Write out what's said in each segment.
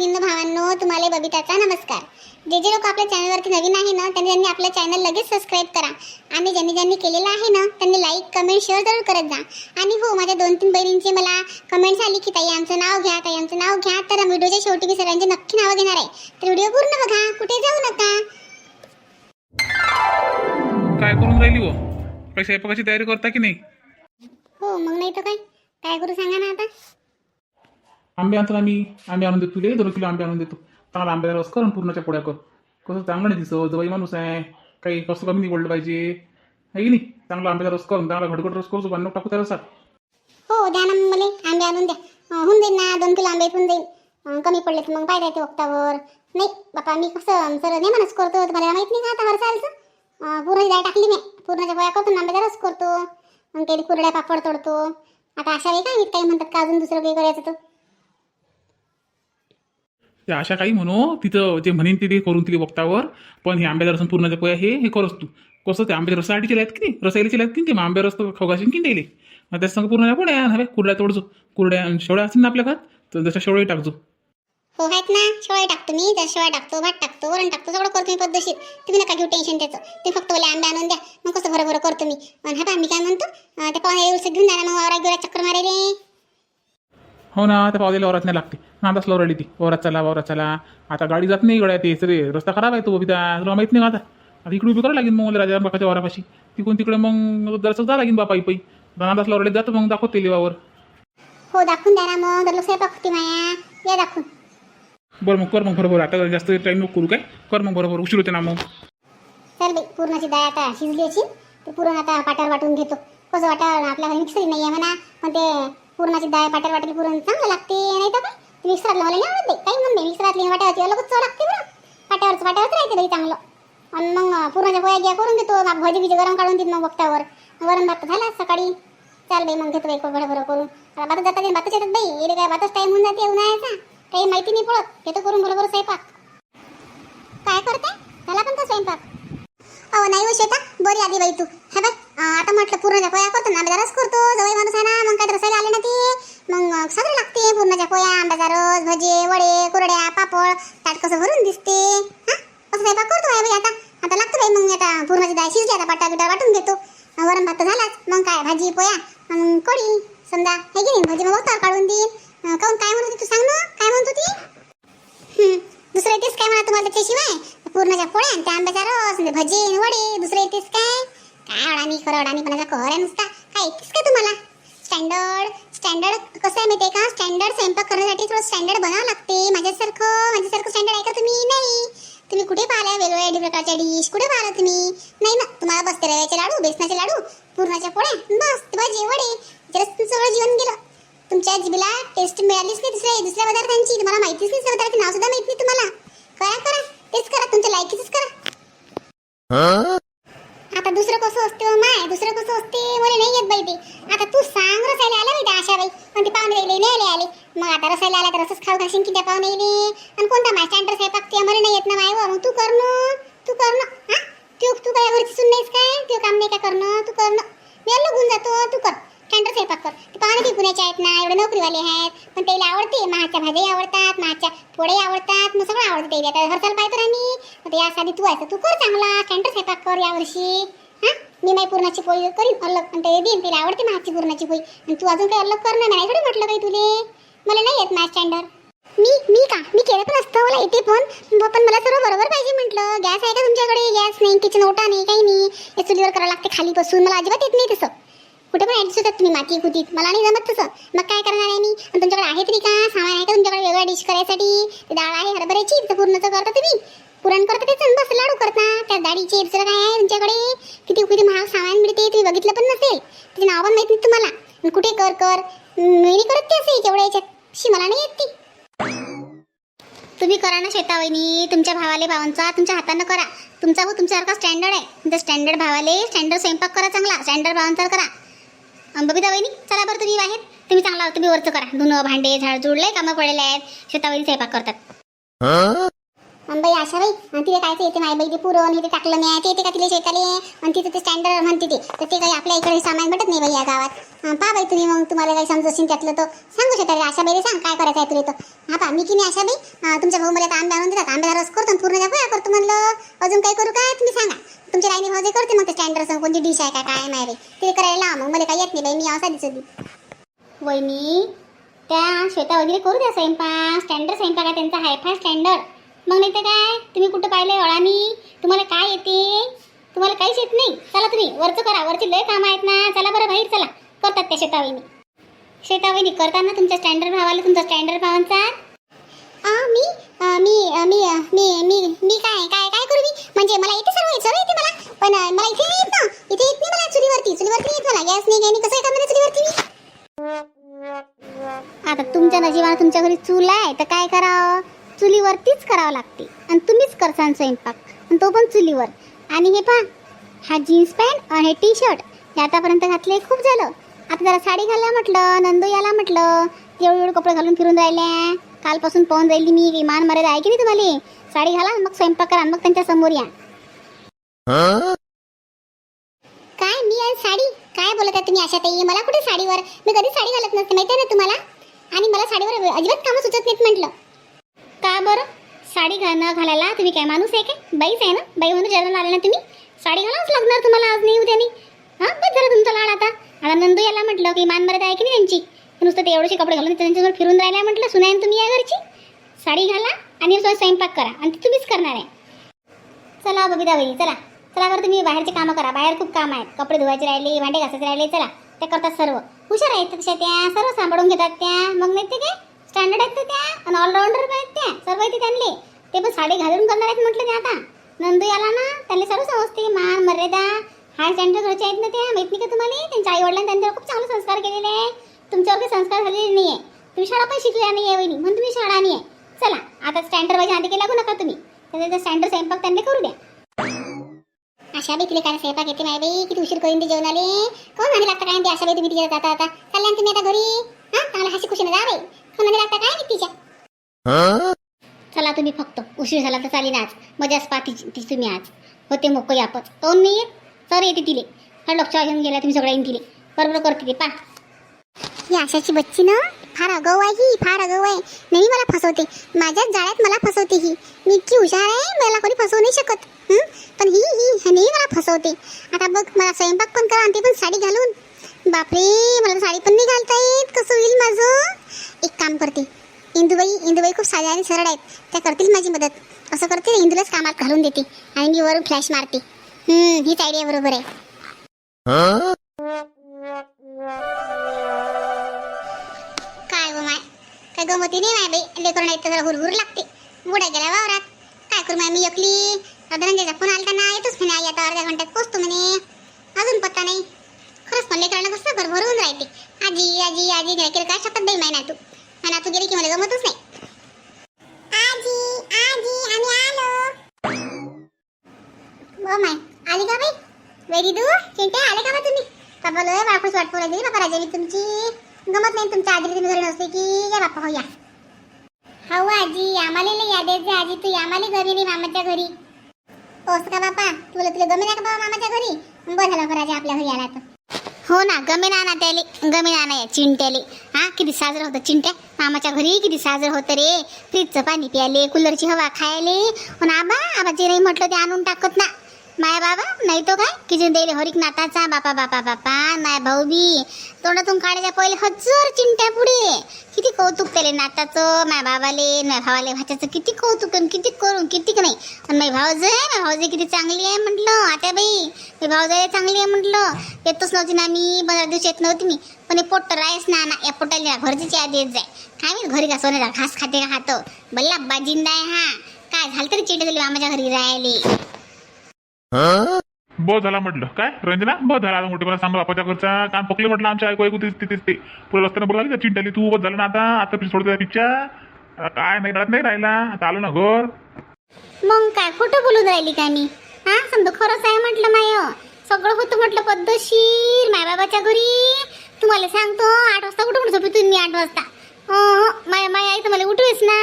भगिनी भावांनो तुम्हाला बबिताचा नमस्कार. जे जे लोक आपल्या चॅनलवरती नवीन आहे ना त्यांनी त्यांनी आपलं चॅनल लगेच सबस्क्राईब करा. आणि ज्यांनी ज्यांनी केलेलं आहे ना त्यांनी लाईक कमेंट शेअर जरूर करत जा. आणि हो माझ्या दोन तीन बहिणींची मला कमेंट्स आली की ताई आमचं नाव घ्या ताई आमचं नाव घ्या. तर व्हिडिओच्या शेवटी मी सगळ्यांचे नक्की नावं घेणार आहे. तर व्हिडिओ पूर्ण बघा कुठे जाऊ नका? काय करून राहिली हो? काही स्वयंपाकाची तयारी करता की नाही? हो मग नाही तर काय? काय करू सांगा ना आता? आंबे आणतो ना मी आंबे आणून देतो तुले दोन किलो आंबे आणून देतो. चांगला आंब्याचा रस कर आणि पूर्णाच्या पोळ्या कर. कसं चांगलं नाही दिसत जवळ माणूस आहे. काही कसं कमी नाही बोललं पाहिजे. आहे की नाही? चांगला आंब्याचा रस करून चांगला घडघड रस करतो बांधून टाकू त्या रसात हो द्या ना मले आंबे आणून द्या. होऊन जाईल ना दोन किलो आंबे होऊन जाईल. कमी पडले तर मग पाहिजे ते वक्तावर. नाही बापा मी कसं सर नेमानच करतो तुम्हाला माहीत नाही का आता चालचं पूर्ण डाळ टाकली मी. पूर्णच्या पोळ्या करतो आंब्याचा रस करतो. मग काही कुरड्या पापड तोडतो. आता अशा वेळी काय काही म्हणतात का अजून दुसरं काही करायचं तर? ते अशा काही म्हणू तिथं जे म्हणेन ते ते करून तिथे वक्तावर. पण हे आंब्याचा रस आणि पूर्णाच्या पोळ्या हे हे करस तू. कसं ते आंब्याच्या रसासाठी आहेत की नाही? रसायला आहेत की? ते? मग आंब्या रस तर खवगाशीन की दिले मग त्याच्या संग पूर्णाच्या पोळ्या हवे कुरड्या तोडजो. कुरड्या शेवड्या असतील ना आपल्या घरात तर जशा शेवळ्या टाकजो. हो आहेत ना. शेवाय टाकतो मी. त्या शेवाय टाकतो भात टाकतो वरण टाकतो सगळं करतो मी पद्धतशीर. तुम्ही नका घेऊ टेन्शन त्याचं. ते फक्त मला आंबे आणून द्या. मग कसं भरं करतो मी? आणि हा मी काय म्हणतो? त्या पाहुणे उलसं घेऊन जाणार मग वावरा गिवरा चक्कर मारेले हो ना त्या पावलेल्या वरात नाही लागते. नादाच लावून राहिली ती. वरात चला वरात चला. आता गाडी जात नाही गड्या ते. सरे रस्ता खराब आहे तो बबिता. तुला माहीत नाही आता? आता इकडे उभी करावं लागेल मग राजा बापाच्या वरापाशी. तिकडून तिकडे मग जरासं जा लागेल बापा पायी नादाच लावून राहिली जातो मग दाखवते लिवावर हो दाखवून द्या ना मग. दरलोक होती माया. या दाखवून. बरं मग कर मग बरोबर. आता जास्त टाईम नको करू काय? कर मग बरोबर. उशीर होते ना मग. चल बाई पूर्णाची डाळ आता शिजली असेल ते पुरण आता पाट्यावर वाटून घेतो. कसं वाटावं? आपल्या घरी मिक्सरी नाही आहे म्हणा. पण ते पूर्णाची डाळ पाट्यावर वाटेल पुरण चांगलं लागते नाही तर काय? ते मिक्सरातलं मला नाही आवडत बाई. काही म्हणते मिक्सरातली वाट्यावरची अलगच चव लागते बरं. पाट्यावरचं पाट्यावरच राहते बाई चांगलं. आणि मग पूर्णाच्या पोया घ्या करून देतो. मग भजी बिजी गरम काढून देत मग वक्तावर वरण भात झाला सकाळी. चाल बाई मग घेतो बाई बरं बरं करून. आता भात जातात भातच येतात बाई. येते काय भातच टाईम होऊन जाते उन्हाळ्याचा. काही माहिती नाही पडत. घेतो करून बरोबर स्वयंपाक. काय करते? त्याला पण तो स्वयंपाक. अहो नाही हो श्वेता. बरी आधी बाई तू. हा बाय आता म्हटलं पूर्णाच्या पोया करतो ना. आंब्याचा करतो. जवळ माणूस आहे ना मग काय रसायला आले ना ते. मग सगळं लागते पूर्णाच्या पोया आंब्याचा रस भजे वडे कुरड्या पापड. ताट कसं भरून दिसते. हा? स्वयंपाक करतो आहे बाई आता. आता लागतो बाई मग मी आता पूर्णाची डाळ शिजली आता पाटा बिटा वाटून घेतो. वरण भात झालाच. मग काय भाजी पोया मग कोळी समजा. हे घेईन भाजी मग उतार काढून देईन. काऊन काय म्हणत होती तू सांग ना. काय म्हणत होती? दुसरं येतेच काय म्हणा तुम्हाला त्याच्याशिवाय? पूर्णाच्या पोळ्या आणि त्या आंब्याचा रस म्हणजे भजे वडे दुसरं येतेस काय? काय अडाणी खरं अडाणी पणाचा कहर आहे नुसता? काय येतेस काय तुम्हाला? स्टँडर्ड स्टँडर्ड कसं आहे माहिती आहे का? स्टँडर्ड स्वयंपाक करण्यासाठी थोडं स्टँडर्ड बनावं लागते. माझ्यासारखं माझ्यासारखं स्टँडर्ड आहे का तुम्ही? नाही. तुम्ही कुठे पाहिल्या वेगवेगळ्या प्रकारच्या डिश कुठे पाहिलं तुम्ही? नाही ना. तुम्हाला बसते रव्याचे लाडू बेसनाचे लाडू पूर्णाच्या पोळ्या. बस. तुम्हाला जेवण आहे. तुमचं सगळं जीवन गेलं. तुमच्या जिबीला टेस्ट मिळालीच नाही दुसऱ्या दुसऱ्या पदार्थांची. तुम्हाला माहितीच नाही पदार्थाचे. नाव सुद्धा माहीत नाही तुम्हाला. करा करा. तेच करा. तुमच्या लायकीच करा आता दुसरं कसं असते हो माय दुसरं कसं असते मला नाही येत बाई ते आता तू सांग रसायला आला बाई त्या आशा बाई पण ते पाहुणे राहिले नाही आले आले मग आता रसायला आला तर रसच खाऊ घालशील की त्या पाहुणे येले आणि कोणता माय स्टँडर स्वयंपाक ते मला नाही येत ना माय मग तू करणं तू करणं हा? तू तू काय घरची सुन नाहीस काय तू काम नाही काय करणं तू करणं मी अलग जातो तू कर। स्टँडर स्वयंपाक कर ते पाहुणे की पुण्याचे आहेत ना एवढे नोकरीवाले आहेत पण त्याला आवडते महाच्या भाज्याही आवडतात महाच्या पोळ्याही आवडतात मग सगळं आवडतं त्याला आता हरसाल पाहतो ना मग यासाठी तू आहे तू कर चांगला। स्टँडर स्वयंपाक कर यावर्षी हा? मी नाही पूर्णाची पोळी करीन अलग। आणि ते देईन तिला आवडते महाची पूर्णाची पोळी आणि तू अजून काही अलग करणार नाही थोडी म्हटलं काही तुले मला नाही येत माझ स्टँडर्ड मी मी का? मी केलं पण असतं मला येते पण. पण मला सर्व बरोबर पाहिजे म्हटलं. गॅस आहे का तुमच्याकडे? गॅस नाही किचन ओटा नाही काही नाही. हे चुलीवर करावं लागते खाली बसून. मला अजिबात येत नाही तसं. कुठे पण ॲडजस्ट होतात तुम्ही माती कुतीत मला नाही जमत तसं. मग काय करणार आहे मी? आणि तुमच्याकडे आहे तरी का? सामान आहे का तुमच्याकडे वेगळा डिश करायसाठी? ते डाळ आहे हरभऱ्याची. तर पूर्णचं करता तुम्ही. पुरण करता ते बस लाडू करता. त्या डाळीचे दुसरं काय आहे तुमच्याकडे? किती किती महाग सामान मिळते तुम्ही बघितलं पण नसेल. त्याचे नाव पण माहीत नाही तुम्हाला. कुठे कर कर? मी करत ते असे केवढ्या याच्यात. शी मला नाही येत. तुम्ही करा ना शेतावणी तुमच्या भावाले भावांचा तुमच्या हातानं करा. तुमचा हो तुमच्यासारखा स्टँडर्ड आहे? तुमच्या स्टँडर्ड भावाले स्टँडर्ड स्वयंपाक करा चांगला. स्टँडर्ड भावांचा करा. अं, बबिता वहिनी चला बरं तुम्ही बाहेर. तुम्ही चांगला तुम्ही वरचं करा. धुणं भांडे झाड जुडले कामं पडलेले आहेत. शेतावरी स्वयंपाक करतात. बाई आशा बाई आणि तिथे काय ते येते माय बाई ते पुरण हे ते टाकलं नाही ते येते का तिला शेताले? आणि तिथे ते स्टँडर्ड म्हणते ते. तर ते काही आपल्या इकडे सामान भेटत नाही बाई या गावात. पा बाई तुम्ही मग तुम्हाला काही समजत असेल त्यातलं तर. सांगू शकता आशा बाई सांग काय करायचं आहे तुला तर. हा पा मी की नाही आशा बाई? तुमच्या भाऊ मला आंबे आणून देतात. आंब्याचा रस करतो पूर्ण पोया करतो म्हणलं. अजून काही करू काय? तुम्ही सांगा. तुमच्या राईने भाऊ जे करते मग ते स्टँडर्ड कोणती डिश आहे का काय नाही बाई. ते करायला लावा मग मला काही येत नाही बाई मी असा दिसत होती. वहिनी त्या श्वेता वगैरे करू द्या स्वयंपाक. स्टँडर्ड स्वयंपाक आहे त्यांचा हायफाय स्टँडर्ड मग नाही तर काय? तुम्ही कुठं पाहिले अळानी तुम्हाला काय येते? तुम्हाला काहीच येत नाही. चला तुम्ही वरचं करा. वरचे लय काम आहेत ना. चला बरं बाहेर चला. करतात त्या शेतावहिनी शेतावहिनी करताना तुमच्या स्टँडर्ड भावाला तुमचा स्टँडर्ड भावांचा? मी? मी मी मी मी मी काय काय काय करू मी? म्हणजे मला येते सर्व सर्व येते मला. पण मला इथे नाही येत ना. इथे येत नाही मला चुलीवरती. चुलीवरती येत मला. गॅस नाही गॅनी कसं आहे मला चुलीवरती मी? आता तुमच्या नशिबाने तुमच्या घरी चूल आहे तर काय करावं? चुलीवरतीच करावं लागते. आणि तुम्हीच करसान स्वयंपाक. आणि तो पण चुलीवर. आणि हे पहा हा जीन्स पॅन्ट आणि हे टी शर्ट हे आतापर्यंत घातले खूप झालं. आता जरा साडी घाला म्हटलं नंदू याला म्हटलं एवढे एवढे कपडे घालून फिरून राहिल्या कालपासून पाहून राहिली मी विमान मर्यादा आहे की नाही तुम्हाला? साडी घाला मग स्वयंपाक करा मग त्यांच्यासमोर या. काय मी आज साडी? काय बोलत आहे तुम्ही अशा ताई मला कुठे साडीवर? मी कधी साडी घालत नसते माहिती आहे ना तुम्हाला? आणि मला साडीवर अजिबात कामं सुचत नाहीत म्हटलं. घालणं घालायला? तुम्ही काय माणूस आहे काय? बाईच आहे ना? बाई म्हणून जन्म आले ना तुम्ही? साडी घालावंच लागणार तुम्हाला आज नाही उद्या नाही. हां? बस झालं तुमचा लाड आता. आता नंदू याला म्हटलं की मान मर्यादा आहे की नाही त्यांची? नुसतं ते एवढेसे कपडे घालून त्यांच्यासमोर फिरून राहिला म्हटलं सुनायन तुम्ही या घरची? साडी घाला आणि स्वयंपाक करा आणि ते तुम्हीच करणार आहे. चला हो बबिता बाई चला. चला बरं तुम्ही बाहेरचे कामं करा. बाहेर खूप काम आहेत. कपडे धुवायचे राहिले भांडे घासायचे राहिले चला. त्या करतात सर्व. हुशार आहेत तशा त्या. सर्व सांभाळून घेतात त्या. मग नाही ते काय? स्टँडर्ड आहेत त्या. आणि ऑलराऊंडर आहेत त्या. सर्व येते त्यांनी ते पण साडी घालून करणार आहेत म्हटलं ते आता. नंदू याला ना त्यांना सर्व समजते. मान मर्यादा हाय स्टँडर्ड घरचे आहेत ना ते माहीत नाही का तुम्हाला? त्यांच्या आई वडिलांनी त्यांच्यावर खूप चांगले संस्कार केलेले आहे तुमच्यावर काही संस्कार झालेले नाही आहे तुम्ही शाळा पण शिकल्या नाही आहे वहिनी. म्हणून तुम्ही शाळा नाही आहे चला आता स्टँडर वाईज आधी लागू नका तुम्ही. त्याचा स्टँडर स्वयंपाक त्यांना करू द्या. अशा बी तिला काय स्वयंपाक येते माय बाई? किती उशीर करून ते जेवण आले कोण म्हणे लागता काय ते अशा बाई तुम्ही तिच्या जाता आता. चालल्या तुम्ही आता घरी. हा चांगला हसी खुशीने जा बाई. कोण म्हणे लागता काय नाही तिच्या? चला तुम्ही फक्त उशीर झाला तर चालेल आज. मजाच पा तिची ती तुम्ही आज. होते मोकळी आपच काऊन नाही येत सर येते तिले. फार लक्ष घेऊन गेला तुम्ही सगळ्यांनी दिले तिले. बरोबर करते ते पा. ही आशाची बच्ची ना? फार अगव आहे ही फार अगव आहे. नाही मला फसवते. माझ्याच जाळ्यात मला फसवते ही. मी इतकी हुशार आहे मला कोणी फसवू नाही शकत. पण ही ही नेहमी मला फसवते. आता बघ मला स्वयंपाक पण करा आणि ते पण साडी घालून. बापरे मला साडी पण नाही घालता येत. कसं होईल माझं? एक काम करते. इंदुबाई इंदुबाई खूप साध्या आणि सरळ आहेत. त्या करतील माझी मदत. असं करते इंदूलाच कामात घालून देते आणि मी वरून फ्लॅश मारते. हम्म हीच आयडिया बरोबर आहे. काय गो माय? काय गमती नाही माय बाई? लेकर नाही तर हुरहुर लागते. बुड्या गेल्या वावरात. काय करू माय मी एकली. धनंजयचा फोन आलता ना येतोच म्हणे आई आता अर्ध्या घंट्यात पोचतो म्हणे. अजून पत्ता नाही. खरंच पण लेकरांना कसं भरभरून राहते. आजी आजी आजी नाही काय शकत बाई माय ना तू आणि तू गेली की मला गमतच नाही आजी आजी आम्ही आलो ओ माय आली का बाई वेरी दू चिंटे आले का बा तुम्ही? बाबा लय बापूस वाट पोरा दिली बाबा राजावी तुमची. गमत नाही तुमच्या आजी तुम्ही घरी नसते की. या बापा हो या. हो आजी आम्हाला लय याद येते आजी. तू आम्हाला घरी नाही मामाच्या घरी. ओस का बापा तुला तुला गमे ना का बाबा मामाच्या घरी? बरं झालं राजा आपल्या घरी आला तर हो ना गमे ना त्याले गमे ना या चिंट्याले. हा किती साजरं होतं चिंट्या. मामाच्या घरी किती साजरं होतं रे. फ्रीजचं पाणी प्यायले कूलरची हवा खायले. पण आबा आबा जे नाही म्हटलं ते आणून टाकत ना. माया बाबा नाही तो काय? किचन देईल हरिक नाताचा बापा बापा बापा माय भाऊ बी तोंडातून काढायच्या पहिले हजार चिंट्या पुढे. किती कौतुक केले नाताचं माय बाबाले माय भावाले भाच्याचं किती कौतुक आणि किती करून किती नाही? आणि माय भाऊज आहे माय भाऊजे किती चांगली आहे म्हटलं आता बाई. मी भाऊजाई चांगली आहे म्हटलं. येतच नव्हती ना मी पंधरा दिवस येत नव्हती मी. पण हे पोट रायस ना ना या पोटाला घरची याद येत जाय. काय मी घरी का सोन्याचा घास खाते का खातो? बल्ला बाजिंदा आहे हा. काय झालं तरी चिंटे झाली मामाच्या घरी राहिले बस झाला म्हटलं. काय? रंजना? बस झाला. आता मोठेपणा सांग बापाच्या घरचा काम पकले म्हटलं आमच्या ऐकू ऐकू तिथेच तिथेच ते. पुढे रस्त्याने बोलाली का चिंटाली तू बस झालं ना आता. आता पिढी सोडतो पिक्चर. काय नाही रडत नाही राहिला. आता आलो ना घर. मग काय? खोटं बोलून राहिली का मी? हा? समजा खरंच आहे म्हटलं माय. सगळं होतं म्हटलं पद्धतशीर. माय बाबाच्या घरी. तुम्हाला सांगतो आठ वाजता कुठं कुठं तुम्ही मी आठ वाजता. हो माय माय आई तर मला उठवेस ना.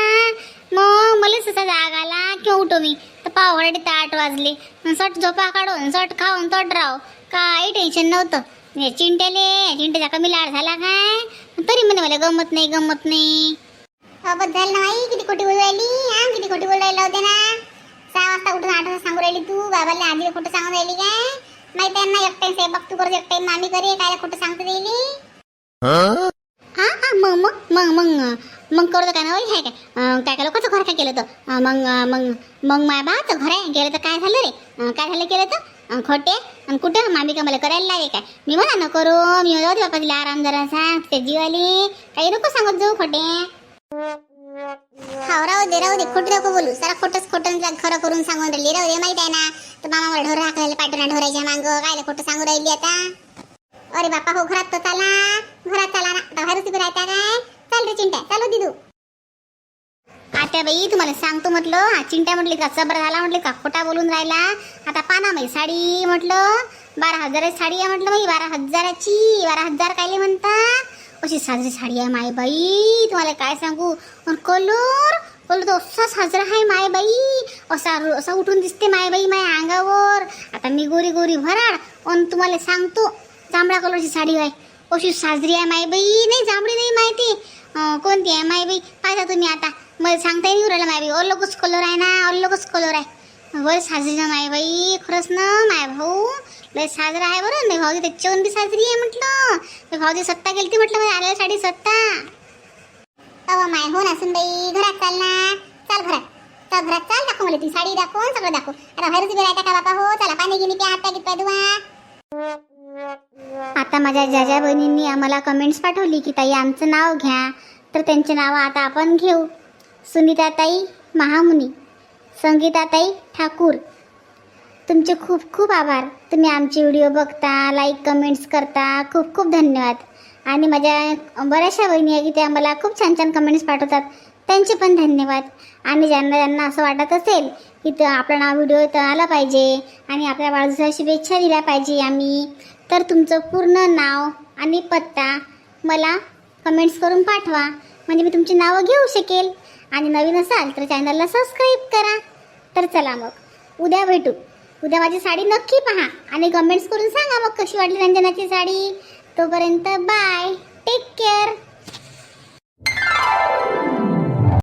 मग मला ससा जाग आला की किंवा उठव मी. तर पावडे तर आठ वाजले. सट झोपा काढून सट खाऊन तट राव. काही टेन्शन नव्हतं. हे चिंट्याले चिंट्याचा कमी लाड झाला काय? तरी म्हणे मला गमत नाही गमत नाही. झालं ना आई किती खोटी बोलू राहिली? हा किती खोटी बोलू राहिला होते ना? सहा वाजता उठून आठ वाजता सांगू राहिली तू बाबाला आधी खोटं सांगून राहिली काय? माहिती आहे ना एक टाइम स्वयंपाक तू करत एक टाइम मामी करे काय खोटं सांगते मग मग करतो काय ना काय? काय काय लोकांचं घर काय केलं तर मग मग मग माय बाचं घर आहे. गेलं तर काय झालं रे? काय झालं केलं तर? खोटे? आणि कुठं? मामी का मला करायला लागे काय? मी म्हणा न करू मी जाऊ दे बापा तिला आराम जरा सांग ते जीवाली. काही नको सांगत जाऊ खोटे. हा राहू दे राहू दे. खोटं नको बोलू. सारा खोटंच खोटं खरं करून सांगून राहिली. राहू दे माहिती आहे ना? तर मामा मला ढोर हाकायला पाठवणार ढोरायच्या मांग. काय खोटं सांगू राहिली आता. अरे बापा हो घरात तर चाला. घरात चाला ना. आता बाहेरच उभी राहता काय? चाल रे चिंट्या चालू दिदू. आता बाई तुम्हाला सांगतो म्हटलं हा चिंट्या म्हटली का सबर झाला म्हटली का खोटा बोलून राहिला. आता पाना माई साडी म्हटलं बारा हजाराची साडी आहे म्हटलं बाई बारा हजाराची बारा हजार कायले म्हणता. अशी साजरी साडी आहे माय बाई तुम्हाला काय सांगू? अन कलर कलर तर असा साजरा आहे माय बाई. असा असा उठून दिसते माय बाई माय अंगावर. आता मी गोरी गोरी भराड आणि तुम्हाला सांगतो जांभळा कलरची साडी आहे. अशी साजरी आहे माय बाई. नाही जांभळी नाही माहिती. कोणती आहे माय बाई? पाहता तुम्ही आता. मला सांगता येईल राहिलं माय बाई. अल्लगच कलर आहे ना अल्लगच कलर आहे. बरं साजरी ना माय बाई. खरंच ना माय भाऊ. लय साजरा आहे बरं. नाही भाऊजी त्याच्यावरून बी साजरी आहे म्हटलं. ते भाऊजी सत्ता गेली ती म्हटलं आलेल्या साडी सत्ता. अव माय हो ना सुनबाई घरात चाल ना. चाल घरात. चल घरात चाल दाखव मला ती साडी दाखव सगळं दाखव. आता बाहेरच उभी राहता का बापा? हो चला पाणी गिनी प्या हात पाय पाय धुवा. आता माझ्या ज्या ज्या बहिणींनी आम्हाला कमेंट्स पाठवली की ताई आमचं नाव घ्या तर त्यांचे नाव आता आपण घेऊ. सुनीताताई महामुनी संगीताताई ठाकूर तुमचे खूप खूप आभार. तुम्ही आमचे व्हिडिओ बघता लाईक कमेंट्स करता खूप खूप धन्यवाद. आणि माझ्या बऱ्याचशा बहिणी आहे की त्या मला खूप छान छान कमेंट्स पाठवतात. त्यांचे पण धन्यवाद. आणि ज्यांना ज्यांना असं वाटत असेल की तर आपलं नाव व्हिडिओ तर आला पाहिजे आणि आपल्या वाढदिवसाच्या शुभेच्छा दिल्या पाहिजे आम्ही तर तुमचं पूर्ण नाव आणि पत्ता मला कमेंट्स करून पाठवा. म्हणजे मी तुमची नावं घेऊ शकेल. आणि नवीन असाल तर चॅनलला सबस्क्राईब करा. तर चला मग. उद्या भेटू. उद्या माझी साडी नक्की पहा. आणि कमेंट्स करून सांगा मग कशी वाटली रंजनाची साडी. तोपर्यंत बाय टेक केअर